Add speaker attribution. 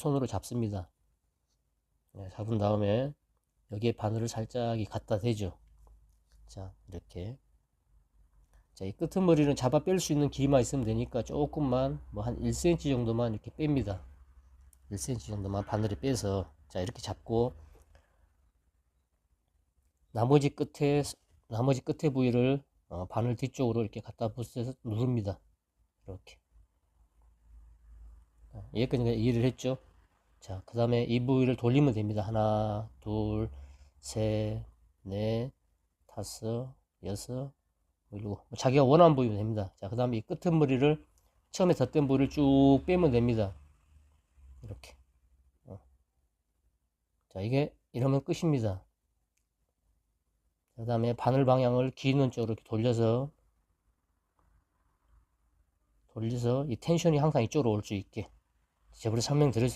Speaker 1: 손으로 잡습니다. 네, 잡은 다음에 여기에 바늘을 살짝 갖다 대죠. 자, 이렇게. 자, 이 끄트머리는 잡아 뺄 수 있는 기만 있으면 되니까 조금만, 뭐 한 1cm 정도만 이렇게 뺍니다. 1cm 정도만 바늘에 빼서, 자, 이렇게 잡고, 나머지 끝에, 나머지 끝에 부위를 어, 바늘 뒤쪽으로 이렇게 갖다 붙여서 누릅니다. 이렇게. 자, 여기까지 이해를 했죠? 자, 그 다음에 이 부위를 돌리면 됩니다. 하나, 둘, 셋, 넷, 다섯, 여섯, 일곱. 뭐 자기가 원하는 부위면 됩니다. 자, 그 다음에 이 끝머리를 처음에 덧댄 부위를 쭉 빼면 됩니다. 이렇게. 어. 자, 이게 이러면 끝입니다. 그 다음에 바늘 방향을 기는 쪽으로 이렇게 돌려서 돌려서 이 텐션이 항상 이쪽으로 올 수 있게 제가 설명드렸